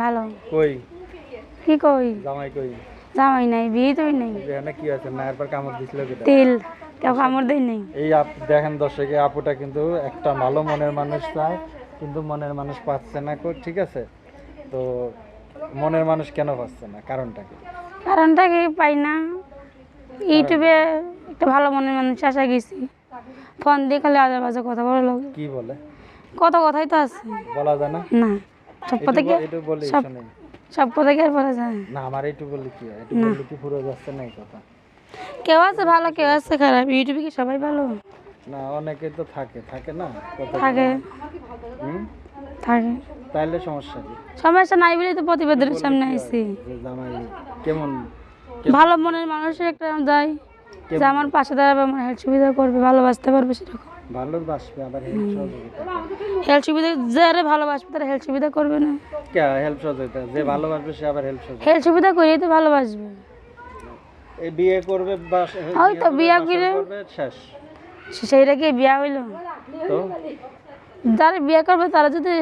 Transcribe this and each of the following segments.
ভালো। কই? কি কই? জামাই কই? জামাই নাই বিয়ে তোই নাই। এখানে কি আছে? মায়ের পর কামড় দিছিল কেটে তেল কেউ কামড় দেয় নাই। এই আপ দেখেন দর্শকে আপুটা কিন্তু একটা ভালো মনের মানুষ চায় কিন্তু মনের মানুষ পাচ্ছে না কো ঠিক আছে? তো মনের মানুষ কেন পাচ্ছে না? কারণটা কি? কারণটা কি পাই না? ইউটিউবে একটা ভালো মনের মানুষ আসা গেছি। ফোন দিয়ে খালি আজে বাজে কথা বলে লোক কি বলে? কত কথাই তো আছে। বলা যায় না? না। সব কথা কি একটু বলি সব- শুনি। সব কথা কি আর বলা যায় না। আমার একটু বললি কি একটু বললি কি পুরো যাচ্ছে না কথা? কেউ আছে ভালো কেউ আছে খারাপ। ইউটিউবে কি সবাই ভালো? না অনেকে তো থাকে। থাকে না? থাকে। থাকে। তাইলে সমস্যা কি? সমস্যা নাই বলেই তো প্রতিবেদনের সামনে আইছি। কেমন? ভালো মনের মানুষের একটা যায়। যে আমার পাশে দাঁড়াবে আমার হেলথ সুবিধা করবে ভালোবাসতে পারবে সেরকম। ভালোবাসবে আবার হেল্প সহযোগিতা। হেল্প সুবিধা যারা ভালোবাসবে তারা হেল্প সুবিধা করবে না। কে হেল্প সহযোগিতা? যে ভালোবাসবে সে আবার হেল্প সহযোগিতা। হেল্প সুবিধা করেই তো ভালোবাসবে। এই বিয়ে করবে ওই তো বিয়ে বাসর করে শেষ। সেইটা কি বিয়া হইল? তো? যারা বিয়ে করবে তারা যদি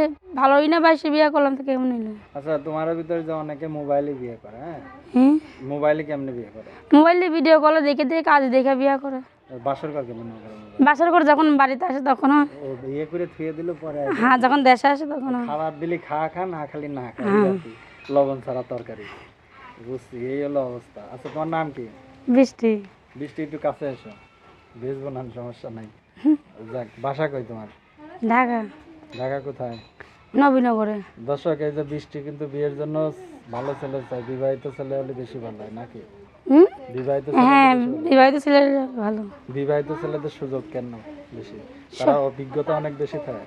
ভালোই না বাসে বিয়ে করলাম তো কেমন হইল আচ্ছা তোমার ভিতরে যে অনেকে মোবাইলে বিয়ে করে হ্যাঁ? হ্যাঁ? মোবাইলে কেমনে বিয়ে করে? মোবাইলে ভিডিও কলে দেখে দেখে কাজ দেখে বিয়ে করে। বাসর কার কেমন করে বাসার করে যখন বাড়িতে আসে তখন ও বিয়ে করে থুয়ে দিল পরে হ্যাঁ যখন দেশে আসে তখন খাবার দিলি খা খা না খালি না খা কি। লবণ ছাড়া তরকারি। বুঝছি এই হলো অবস্থা। আচ্ছা তোমার নাম কি? বৃষ্টি। বৃষ্টি একটু কাছে এসো। বেচবো না সমস্যা নাই। যাক বাসা কই তোমার? ঢাকা। ঢাকা কোথায়? নবীনগরে। দর্শক এই যে বৃষ্টি কিন্তু বিয়ের জন্য ভালো ছেলে চাই। বিবাহিত ছেলে হলে বেশি ভালো হয় নাকি? বিবাহিত হ্যাঁ বিবাহিত ছেলে ভালো। বিবাহিত ছেলেদের সুযোগ কেন বেশি? তারা অভিজ্ঞতা অনেক বেশি থাকে।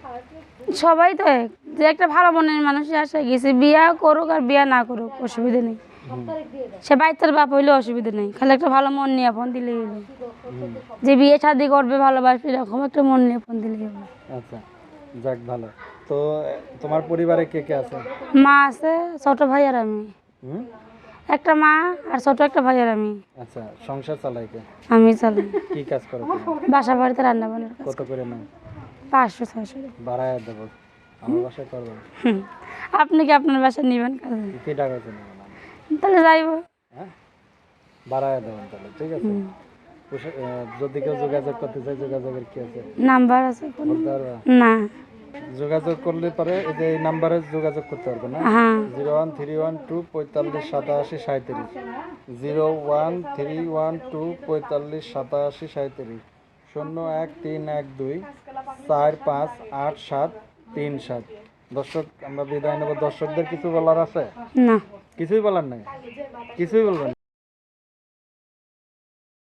সবাই তো এক। যে একটা ভালো মনের মানুষ আসে গেছে বিয়া করুক আর বিয়া না করুক অসুবিধা নেই। সে বাচ্চার বাপ হইলে অসুবিধা নেই খালি একটা ভালো মন নিয়ে ফোন দিলে হুম, যে বিয়ে শাদি করবে ভালোবাসবে এরকম একটা মন নিয়ে ফোন দিলে হইল। আচ্ছা যাক ভালো। তো তোমার পরিবারে কে কে আছে? মা আছে ছোট ভাই আর আমি। একটা মা আর ছোট একটা ভাই আর আমি। আচ্ছা সংসার চালাই কে? আমি চালাই। কি কাজ করো বাসা বাড়িতে রান্না বান্নার কাজ কত করে। নাও পাঁচশো ছয়শো। বাড়ায় দেবো। আমার বাসায় করব আপনি কি আপনার বাসায় নেবেন কি তাহলে যাইব। হ্যাঁ? বাড়ায় দেবেন তাহলে ঠিক আছে? যদি কেউ যোগাযোগ করতে চায় যোগাযোগের কি আছে? নাম্বার আছে কোনো? না। যোগাযোগ করলে পরে এই যে নাম্বারে যোগাযোগ করতে পারবে না? হ্যাঁ। Zero one three one two পঁয়তাল্লিশ সাতাশি সাঁত্রিশ zero one three one two পঁয়তাল্লিশ সাতাশি সাঁত্রিশ শূন্য এক তিন এক দুই চার পাঁচ আট সাত তিন সাত। দর্শক আমরা বিদায় নেব। দর্শকদের কিছু বলার আছে? না। কিছুই বলার নাই? কিছুই বলবেন?